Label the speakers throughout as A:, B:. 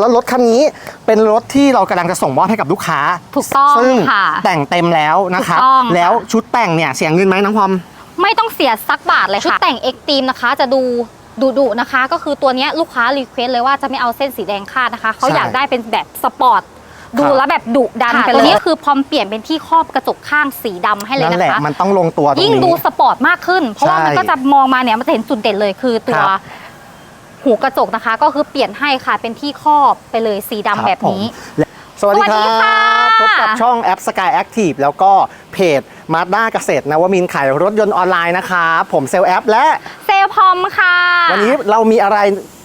A: แล้วรถคันนี้เป็นรถที่เรากำลังจะส่งมอบให้กับลูกค้า
B: ถูกต้อง
A: ซึ่ง
B: ค่ะ
A: แต่งเต็มแล้วนะครับ
B: ถูกต้องค่ะ
A: แล้วชุดแต่งเนี่ยเสียเงินไหมน้องพอม
B: ไม่ต้องเสียสักบาทเลยค่ะชุดแต่งเอ็กตีมนะคะ จะดูดุดุๆนะคะ ก็คือตัวเนี้ยลูกค้ารีเควสเลยว่าจะไม่เอาเส้นสีแดงคาดนะคะเขา
A: ใช่
B: อยากได้เป็นแบบสปอร์ตดู
A: ครับ
B: แล้วแบบดุดันไปเลยตัวนี้คือพอมเปลี่ยนเป็นที่ครอบกระจกข้างสีดำให้เลย
A: นั่น
B: นะ
A: แหละ
B: คะ
A: มันต้องลงตัวตรง
B: ยิ่ง
A: นี้
B: ดูสปอร์ตมากขึ้น เพราะว่า
A: ใช่
B: มันก็จะมองมาเนี่ยมันจะเห็นจุดเด่นเลยคือตัว
A: ครับ
B: หูกระจกนะคะ ก็คือเปลี่ยนให้ค่ะเป็นที่ครอบไปเลยสีดำแบบนี้
A: ผมและสวัสดี
B: สวัส
A: ค
B: ดี
A: รั
B: ค่ะ
A: บ พบกับช่องแอป Sky Active แล้วก็เพจมาด้าเกษตรนวมินทร์ขายรถยนต์ออนไลน์นะครับผมเซลล์แอป และ
B: เซลลพอมค่ะ
A: วันนี้เรามีอะไร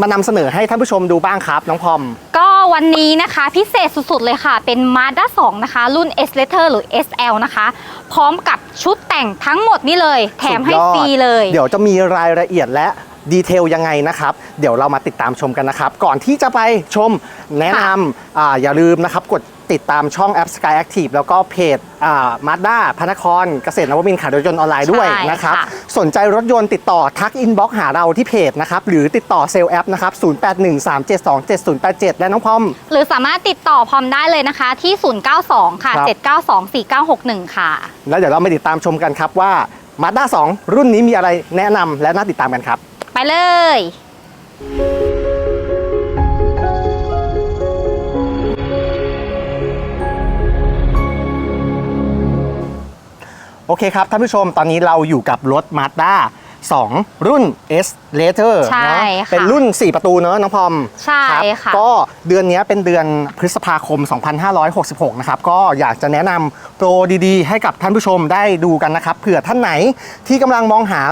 A: มานำเสนอให้ท่านผู้ชมดูบ้างครับ น้องพอม
B: ก็วันนี้นะคะพิเศษสุดๆเลยค่ะ เป็น Mazda 2 นะคะ รุ่น S Letter หรือ SL นะคะ พร้อมกับชุดแต่งทั้งหมดนี่เลย แถมให้
A: สุดยอด
B: ฟรีเลย
A: เดี๋ยวจะมีรายละเอียดและ ดีเทลยังไงนะครับ เดี๋ยวเรามาติดตามชมกันนะครับ ก่อนที่จะไปชมแนะนำอาอย่าลืมนะครับ กดติดตามช่องแอป Sky Active แล้วก็เพจมาด้าพนครเกษตรนวมินทร์ขายรถยนต์ออนไลน์ด้วย
B: ใช่
A: นะครับ
B: ค่ะ
A: สนใจรถยนต์ติดต่อทักอินบ็อกหาเราที่เพจนะครับ หรือติดต่อเซลล์แอปนะครับ 0813727087 และน้องพอม
B: หรือสามารถติดต่อพร้อมได้เลยนะคะที่ 092 ค่ะ
A: ครับ
B: 792 4961 ค่ะ
A: แล้วเดี๋ยวเรามาติดตามชมกันครับว่า Mazda 2รุ่นนี้มีอะไรแนะนำและน่าติดตามกันครับ
B: ไปเลย
A: โอเคครับท่านผู้ชมตอนนี้เราอยู่กับรถ Mazda 2 รุ่น S Later
B: ใช่
A: เนอะ
B: ค่ะ
A: เป็นรุ่น 4 ประตูเนอะน้องพอม
B: ใช่
A: รับ
B: ค่ะ
A: ก็เดือนนี้เป็นเดือนพฤษภาคม 2566 นะครับ ก็อยากจะแนะนำโปรดีๆ ให้กับท่านผู้ชมได้ดูกันนะครับเผื่อท่านไหนที่กำลังมองหา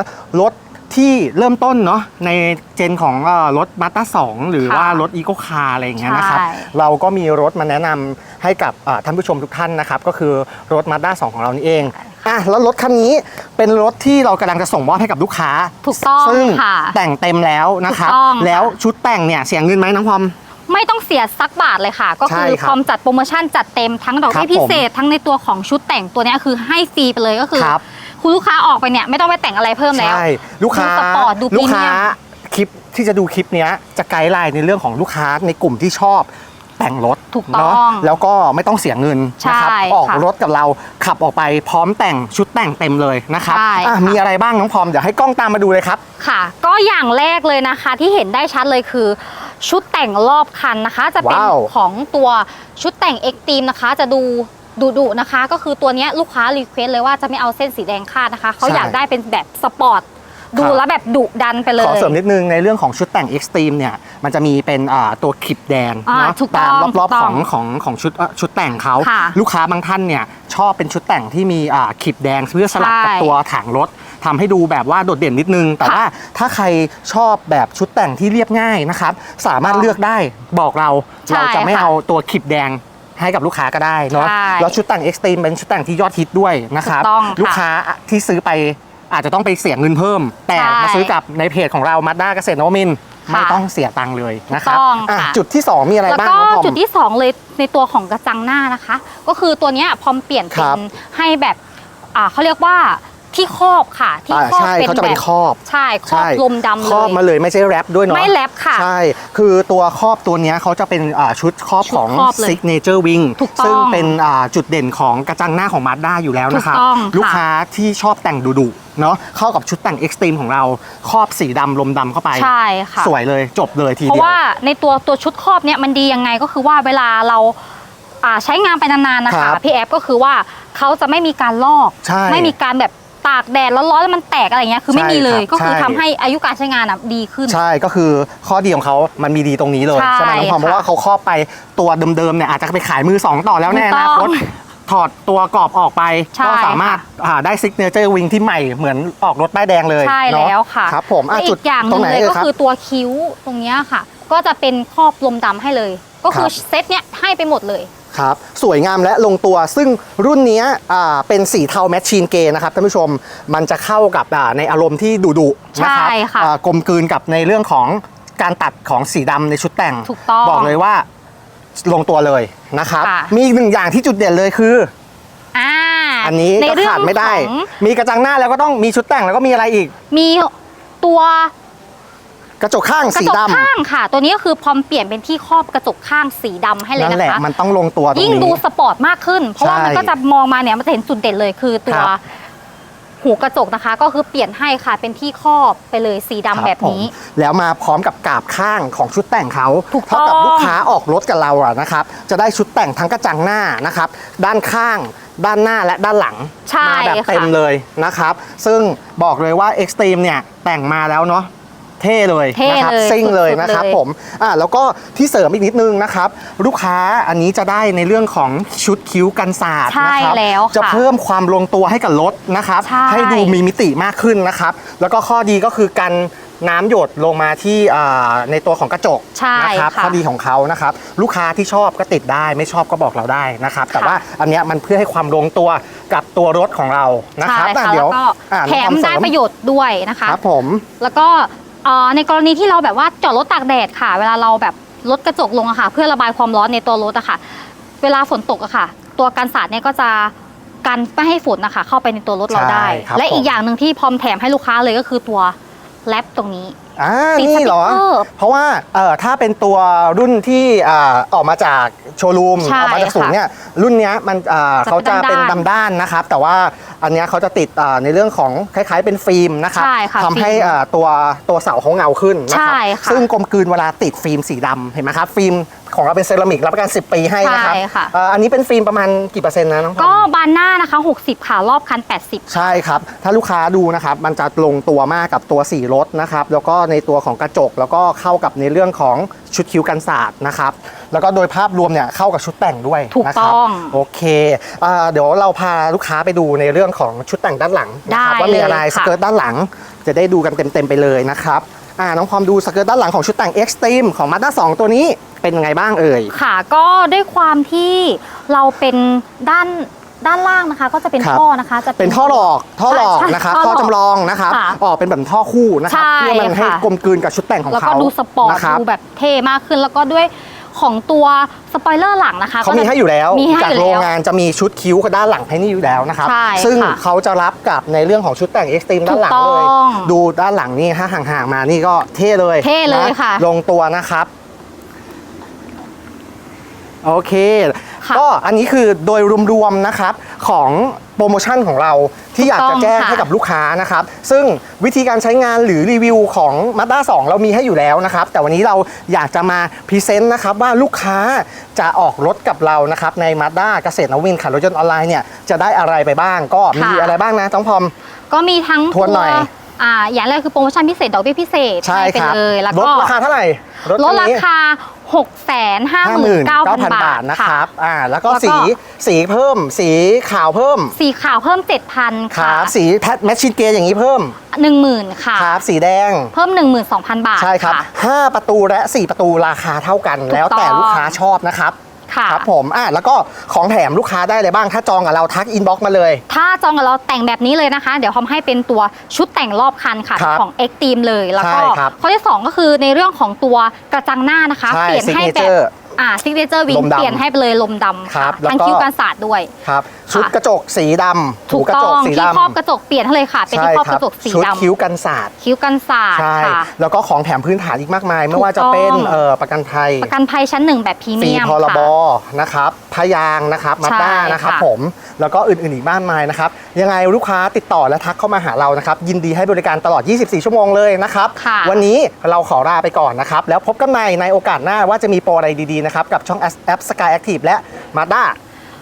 A: รถ ที่เริ่มต้นเนาะในเจนของเอ่อรถ Mazda 2หรือ
B: ค่ะ
A: ว่ารถ Eco Car อะไรอย่างเงี้ยนะครับ
B: ใช่
A: เราก็มีรถมาแนะนำให้กับเอ่อท่านผู้ชมทุกท่านนะครับ ก็คือรถ Mazda 2ของเรานี่เองอะแล้วรถคันนี้เป็นรถที่เรากำลังจะส่งมอบให้กับลูกค้า
B: ถูกต้อง
A: ซึ่ง
B: ค่ะ
A: แต่งเต็มแล้วนะครับ
B: ถูกต้องค่ะ
A: แล้วชุดแต่งเนี่ยเสียเงินไหมน้องพอม
B: ไม่ต้องเสียสักบาทเลยค่ะ ก็
A: ใช่
B: คือ
A: ครับ
B: พร้อมจัดโปรโมชั่นจัดเต็มทั้งดอก
A: ครับ
B: เบี้ยพิเศษทั้งในตัวของชุดแต่งตัวเนี้ยคือให้ฟรีไปเลยก็คือ
A: ครับ
B: คุณลูกค้าออกไปเนี่ยไม่ต้องไปแต่งอะไรเพิ่มแล้ว
A: ใช่ลูกค้า
B: ดูสปอร์ตดู
A: ลูกค้า
B: พรีเมียม
A: คลิปที่จะดูคลิปเนี้ยจะไกด์ไลน์ในเรื่องของลูกค้าในกลุ่มที่ชอบแต่งรถ
B: ถูกต้อง
A: เนาะแล้วก็ไม่ต้องเสียเงินนะครับ
B: ใช่
A: ออก
B: ค่ะ
A: รถกับเราขับออกไปพร้อมแต่งชุดแต่งเต็มเลยนะครับ
B: ใช่
A: อะ
B: ค่ะ
A: มีอะไรบ้างน้องพอมเดี๋ยวให้กล้องตามมาดูเลยครับ
B: ค่ะ ก็อย่างแรกเลยนะคะที่เห็นได้ชัดเลยคือ ชุดแต่งรอบคันนะคะ จะเป็น
A: ว้าว
B: ของตัวชุดแต่งเอ็กตีมนะคะ จะดู ดุดุๆนะคะ ก็คือตัวเนี้ยลูกค้ารีเควสเลยว่าจะไม่เอาเส้นสีแดงคาดนะคะเขาอยากได้เป็นแบบสปอร์ตดูแล้วแบบดุดันไปเลย
A: ขอเสริมนิดนึงในเรื่องของชุดแต่ง Extreme เนี่ยมันจะมีเป็นอ่าตัวคลิปแดง
B: อ่า
A: เนาะ
B: ถูกต้
A: ตา
B: อ
A: ม
B: ง
A: รอบ
B: ถูก
A: ๆ
B: ต้
A: ข
B: อ
A: องงของของชุดเอ่อชุดแต่งเขา
B: ค่ะ
A: ลูกค้าบางท่านเนี่ยชอบเป็นชุดแต่งที่มีอ่าคลิปแดงเพื่อสลับกับ
B: ใช่
A: ตัวถังรถทำให้ดูแบบว่าโดดเด่นนิดนึง แต่
B: ค่ะ
A: ว่าถ้าใครชอบแบบชุดแต่งที่เรียบง่ายนะครับ สามารถ
B: อ๋อ
A: เลือกได้บอกเรา
B: ใช่
A: เราจะไม่
B: ค่ะ
A: เอาตัวคลิปแดง ให้กับลูกค้าก็ได้เนาะ
B: ใช่
A: แล้วชุดแต่ง Extreme เป็นชุดแต่งที่ยอดฮิตด้วยนะครับ
B: ถูกต้องค่ะ
A: ลูกค้าที่ซื้อไปอาจจะต้องไปเสียเงินเพิ่ม แต่
B: ใช่
A: มาซื้อกับในเพจของเรามาด้าเกษตรนวมินทร์
B: ค่ะ
A: ไม่ต้องเสียตังค์เลยนะครับ
B: ถูกต้อง
A: อะ
B: ค่ะ
A: จุดที่ 2 มีอะไร
B: แล้ว
A: บ้าง
B: ก็
A: น้องพอม
B: จุดที่ 2 เลยในตัวของกระจังหน้านะคะ ก็คือตัวเนี้ยพอมเปลี่ยน
A: ค
B: เป็
A: รั
B: น
A: บ
B: ให้แบบอ่าเขาเรียกว่า ที่ครอบค่ะ ที่
A: อ่า
B: ครอบ
A: ใช่
B: เป็น
A: เขาจะ
B: แบ
A: เป็น
B: บ
A: ครอบ
B: ใช่ครอบ
A: ใช่
B: ลมดำ
A: ครอบมา
B: เลย
A: เลยไม่ใช่แรปด้วยเนาะ
B: ไม่แรปค่ะ
A: ใช่ คือตัวครอบตัวเนี้ยเขาจะเป็นอ่าชุดครอบ
B: ชุด
A: ของ
B: ครอบเลย
A: Signature Wing
B: ถูกต้อง
A: ซึ่งเป็นอ่าจุดเด่นของกระจังหน้าของ Mazda อยู่แล้วนะครับ
B: ถูกต้องค่ะ
A: ลูกค้าที่ชอบแต่งดุๆเนาะเข้ากับชุดแต่ง Extreme ของเรา ครอบสีดำลมดำเข้าไป
B: ใช่ค่ะ
A: สวยเลยจบเลยที
B: เพ
A: เดี
B: ราะ
A: ยว
B: ว่าในตัวตัวชุดครอบเนี่ยมันดียังไงก็คือว่าเวลาเราอ่าใช้งานไปนานๆนะ
A: ค
B: คะ
A: รับ
B: พี่แอฟก็คือว่าเขาจะไม่มีการลอก
A: ใช่
B: ไม่มีการแบบ ตากแดดแล้วร้อนแล้วมันแตกอะไรเงี้ยคือไม่มีเลย
A: ใช่ครับ
B: ก็คือ
A: ใช่
B: ทำให้อายุการใช้งานอะดีขึ้น
A: ใช่ก็คือข้อดีของเขามันมีดีตรงนี้เลย
B: ใช่
A: ใช่ไหมน้องพอม
B: ค่ะ
A: เพราะว่าเขาครอบไปตัวเดิมๆเนี่ยอาจจะไปขายมือสองต่อแล้วในอนาคต
B: ถูกต้อง
A: ถอดตัวกรอบออกไป
B: ใช่
A: ก็สามารถอ่าได้ซิกเนเจอร์วิงที่ใหม่เหมือนออกรถป้ายแดงเลย
B: ใช่
A: เนอะ
B: แล้วค่ะ
A: ครับผมอะ
B: และ
A: จุ
B: อี
A: ด
B: กอย่างห
A: ตร
B: นึ่
A: ง
B: ง
A: ไหน
B: เลย
A: เอ่ย
B: ก็
A: ครับ
B: คือตัวคิ้วตรงเนี้ยค่ะ ก็จะเป็นครอบลมดำให้เลย ก็คือ
A: ครับ
B: เซตเนี้ยให้ไปหมดเลย
A: ครับสวยงามและลงตัวซึ่งรุ่นเนี้ยอ่าเป็นสีเทาแมชชีนเกย์นะครับท่านผู้ชมมันจะเข้ากับอ่าในอารมณ์ที่ดุดุๆนะครับ
B: ใช่ค่ะ
A: อ่ากลมกลืนกับในเรื่องของการตัดของสีดำในชุดแต่ง
B: ถูกต้อง
A: บอกเลยว่าลงตัวเลยนะครับ
B: ค่ะ
A: มีอีกหนึ่งอย่างที่จุดเด่นเลยคือ
B: อ่า
A: อันนี้
B: ใน
A: ก็
B: เรื่อง
A: ขาดไม่ได้
B: ของ
A: มีกระจังหน้าแล้วก็ต้องมีชุดแต่งแล้วก็มีอะไรอีก
B: มีตัว
A: กกระจกข้าง
B: กระ
A: สี
B: จก
A: ดำ
B: ข้างค่ะ ตัวนี้ก็คือพอมเปลี่ยนเป็นที่ครอบกระจกข้างสีดำให้เลย
A: นั่น
B: นะ
A: แหละ
B: คะ
A: มันต้องลงตัวตรง
B: ยิ่ง
A: นี้
B: ดูสปอร์ตมากขึ้น เพราะว่า
A: ใช่
B: มันก็จะมองมาเนี่ยมันจะเห็นจุดเด่นเลยคือตัว
A: ครับ
B: หูกระจกนะคะ ก็คือเปลี่ยนให้ค่ะเป็นที่ครอบไปเลยสีดำ
A: ครับ
B: แบบนี้
A: ผมแล้วมาพร้อมกับกาบข้างของชุดแต่งเขา
B: ถูก
A: เท่ากับ
B: ต้อง
A: ลูกค้าออกรถกับเราอะนะครับ จะได้ชุดแต่งทั้งกระจังหน้านะครับ ด้านข้าง ด้านหน้าและด้านหลัง
B: ใช่
A: มาแบบเต็ม
B: ค่ะ
A: เลยนะครับ ซึ่งบอกเลยว่า Extreme เนี่ยแต่งมาแล้วเนาะ เท่เลย
B: เท่
A: นะครับ
B: เลย
A: ซิ่งเลย
B: สุดๆ
A: นะครับ
B: เลย
A: ผมอ่าแล้วก็ที่เสริมอีกนิดนึงนะครับ ลูกค้าอันนี้จะได้ในเรื่องของชุดคิ้วกันศาสตร์
B: ใช่
A: นะครับ
B: แล้วค่ะ
A: จะเพิ่มความลงตัวให้กับรถนะครับ
B: ใช่
A: ให้ดูมีมิติมากขึ้นนะครับ แล้วก็ข้อดีก็คือกันน้ำหยดลงมาที่อ่าในตัวของกระจก
B: ใช่
A: นะครับ
B: ค่ะ
A: ข้อดีของเขานะครับ ลูกค้าที่ชอบก็ติดได้ไม่ชอบก็บอกเราได้นะครับ แต่
B: ค่ะ
A: ว่าอันเนี้ยมันเพื่อให้ความลงตัวกับตัวรถของเรานะ
B: ใช่
A: ครับอะ
B: ค่ะ
A: เดี๋
B: แล้
A: ยว
B: วก็
A: อ่า
B: แถม
A: น้องควา
B: ได้
A: เสริ
B: ประโยชน์ด้วยนะคะ
A: ครับผม
B: แล้วก็เอ่อในกรณีที่เราแบบว่าจอดรถตากแดดค่ะ เวลาเราแบบลดกระจกลงอะค่ะ เพื่อระบายความร้อนในตัวรถอะค่ะ เวลาฝนตกอะค่ะ ตัวกันสาดเนี่ยก็จะกันไม่ให้ฝนนะคะเข้าไปในตัวรถเราได้
A: ใช่ครับ
B: และอี
A: ผ
B: ก
A: ม
B: อย่างหนึ่งที่พร้อมแถมให้ลูกค้าเลยก็คือตัวแรปตรงนี้
A: อ่า
B: ติด
A: นี่เหรอ
B: สติ๊กเกอร์
A: เพราะว่าเอ่อถ้าเป็นตัวรุ่นที่อ่าออกมาจากโชว์รูม
B: ใช่
A: ออกมาจากศูนย์เนี่ยรุ่นเนี้ยมันอ่า
B: จะ
A: เขาจะเป็น
B: เป็นด้านๆ
A: ดำด้านนะครับ แต่ว่าอันเนี้ยเขาจะติดอ่าในเรื่องของคล้ายๆเป็นฟิล์มนะครับ
B: ใช่ค่ะ
A: ทำให้
B: ฟิล์ม
A: อ่าตัวตัวเสาเขาเงาขึ้นนะครั
B: ใช่ค่ะ
A: ซึ่งกลมกลืนเวลาติดฟิล์มสีดำเห็นไหมครับฟิล์ม ของเราเป็นเซรามิกรับประกัน 10 ปีให้นะครับ
B: ใช่ค่ะ
A: เอ่ออันนี้เป็นฟิล์มประมาณกี่เปอร์เซ็นต์นะน้องพล
B: ก็บานหน้านะคะ 60 ค่ะ รอบคัน 80
A: ใช่ครับ ถ้าลูกค้าดูนะครับมันจะลงตัวมากกับตัวสีรถนะครับแล้วก็ในตัวของกระจกแล้วก็เข้ากับในเรื่องของชุดคิ้วกันศาสตร์นะครับแล้วก็โดยภาพรวมเนี่ยเข้ากับชุดแต่งด้วย
B: ถูก
A: นะครับ
B: ต้อง
A: โอเคอ่าเดี๋ยวเราพาลูกค้าไปดูในเรื่องของชุดแต่งด้านหลังนะครับ
B: ได้
A: ว่ามีอะไร
B: เลย
A: ส
B: ค่ะ
A: เกิร์ตด้านหลังจะได้ดูกันเต็มๆไปเลยนะครับ อ่าน้องความดูสเกิร์ตด้านหลังของชุดแต่ง Extreme ของ Mazda 2 ตัวนี้เป็นยังไงบ้างเอ่ย
B: ค่ะก็ด้วยความที่เราเป็นด้านด้านล่างนะคะ ก็จะเป็น
A: ครับ
B: ท่อนะคะจะ
A: เป็นท่อหลอกท่อหลอก
B: ใช่
A: นะครับ
B: ท่อหล
A: ท่
B: อ
A: อกจำลองนะครับ
B: ค่ะ
A: ออกเป็นแบบท่อคู่นะครับ
B: ใช่
A: เพื่อมันให้
B: ค่ะ
A: กลมกลืนกับชุดแต่งของ
B: แล้ว
A: เขา
B: ก็ดูสปอร์ต
A: นะครับ
B: ดูแบบเท่มากขึ้น แล้วก็ด้วย ของตัวสปอยเลอร์หลังนะคะ
A: เขา
B: ก็
A: มี
B: จะ
A: ให้อยู่แล้ว
B: มีให้
A: จาก
B: อยู่
A: โรง
B: แล้ว
A: งานจะมีชุดคิ้วด้านหลังให้นี่อยู่แล้วนะครับ
B: ใช่
A: ซึ่ง
B: ค่ะ
A: เขาจะรับกับในเรื่องของชุดแต่งเอ็กซ์ตรีม
B: ถู
A: ด้าน
B: ก
A: หลังเลย
B: ต้อง
A: ดูด้านหลังนี่ถ้าห่างๆมานี่ก็เท่เลย
B: เท่เลย
A: น
B: ค่ะ
A: ลงตัวนะครับ โอเค
B: ค่ะ
A: ก็อันนี้คือโดยรวมๆนะครับของโปรโมชั่นของเราที่อยากจะแจ้ง
B: ถูกต้องค่ะ
A: ให้กับลูกค้านะครับ ซึ่งวิธีการใช้งานหรือรีวิวของ Mazda 2 เรามีให้อยู่แล้วนะครับ แต่วันนี้เราอยากจะมาพรีเซนต์นะครับว่าลูกค้าจะออกรถกับเรานะครับใน Mazda เกษตรนวินขับรถยนต์ออนไลน์เนี่ยจะได้อะไรไปบ้าง ก็มี
B: ค่ะ
A: อะไรบ้างนะต้องพร้อม
B: ก็มีทั้ง
A: ทวนหน่อย
B: อ่าอย่างแรกคือโปรโมชั่นพิเศษดอกเบี้ยพิเศษ
A: ใช่
B: ให้ไป
A: ครับ
B: เลยแล้ว
A: ลด
B: ก็
A: ราคาเท่าไหร่
B: ลด
A: คัน
B: รา
A: นี้
B: คา 6 5 9 0 0 0
A: 59,000
B: บา
A: บา
B: ท
A: ทนะ
B: ค่ะ
A: ครับอ่าแล้วก็
B: แล้วก็
A: สีสีเพิ่ม สีขาวเพิ่ม
B: สีขาวเพิ่ม 7,000
A: ค
B: ค่ะ
A: รับ สีแพทแมชชีนเกอย่างนี้เพิ่ม
B: 10,000 ค่ะ
A: ครับสีแดง
B: เพิ่ม 12,000 บาท
A: ใช่ครับะ5ประตูและ 4 ประตูราคาเท่ากัน
B: ถูก
A: แล้วแต่
B: ต้อง
A: ลูกค้าชอบนะครับ
B: ค่ะ
A: ครับผมอะแล้วก็ของแถมลูกค้าได้เลยบ้าง ถ้าจองกับเราทักอินบ็อกมาเลย
B: ถ้าจองกับเราแต่งแบบนี้เลยนะคะ เดี๋ยวพร้อมให้เป็นตัวชุดแต่งรอบคันค่ะ
A: ครับ
B: ของ X Team เลยแล้วก็
A: ใช่ครับ
B: ข้อที่2ก็คือในเรื่องของตัวกระจังหน้านะคะ
A: ใช่
B: เปลี่ยนให้แบบ
A: signature
B: อ่าซิกเนเจอร์วิง
A: ลมดำ
B: เปลี่ยนให้ไปเลยลมดำ
A: ครั
B: ค่ะ
A: บแล้ว
B: ทั้ง
A: ก็
B: คิ้วกันศาสตร์ด้วย
A: ครับ ชุด
B: ค่ะ
A: กระจกสีดำ
B: ถูก
A: กระ
B: ต้
A: จ
B: อกง
A: สี
B: ที่
A: ดำ
B: ครอบกระจกเปลี่ยนให้เลยค่ะ เป็น
A: ใช่
B: ที่ครอบ
A: ค
B: ก
A: รับ
B: ระจกสี
A: ชุด
B: ดำ
A: คิ้วกันศาสตร์
B: คิ้วกันศาสตร์
A: ใช่
B: ค่ะ
A: แล้วก็ของแถมพื้นฐานอีกมากมาย ไม่ว่าจะเป็น
B: ถูกต้อง
A: เอ่อประกันภัย
B: ประกันภัยชั้นหนึ่งแบบพรี
A: ฟรี
B: เมียม
A: พรบ
B: ค่ะ
A: นะครับพยางค์นะครับมา
B: ใช่
A: ด้านะครับ
B: ค่ะ
A: ผมแล้วก็อื่นๆอีกมากมายนะครับ ยังไงลูกค้าติดต่อและทักเข้ามาหาเรานะครับ ยินดีให้บริการตลอด 24 ชั่วโมงเลยนะครับ
B: ค่ะ
A: วันนี้เราขอลาไปก่อนนะครับ แล้วพบกันใหม่ในโอกาสหน้าว่าจะมีโปรอะไรดี ๆ นะครับ กับช่องแอป Sky Active และ Mazda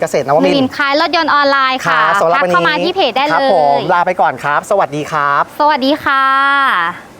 A: เกษตรนว
B: มิ
A: มิน
B: ลิ
A: ท
B: น
A: ร์
B: ขายรถยนต์ออนไลน์
A: ค
B: ค่ะ
A: รับสำหรับ
B: ทัก
A: วันนี้
B: เข้ามาที่เพจได้
A: ครับ
B: เล
A: ผม
B: ย
A: ลาไปก่อนครับ สวัสดีครับ
B: สวัสดีค่ะ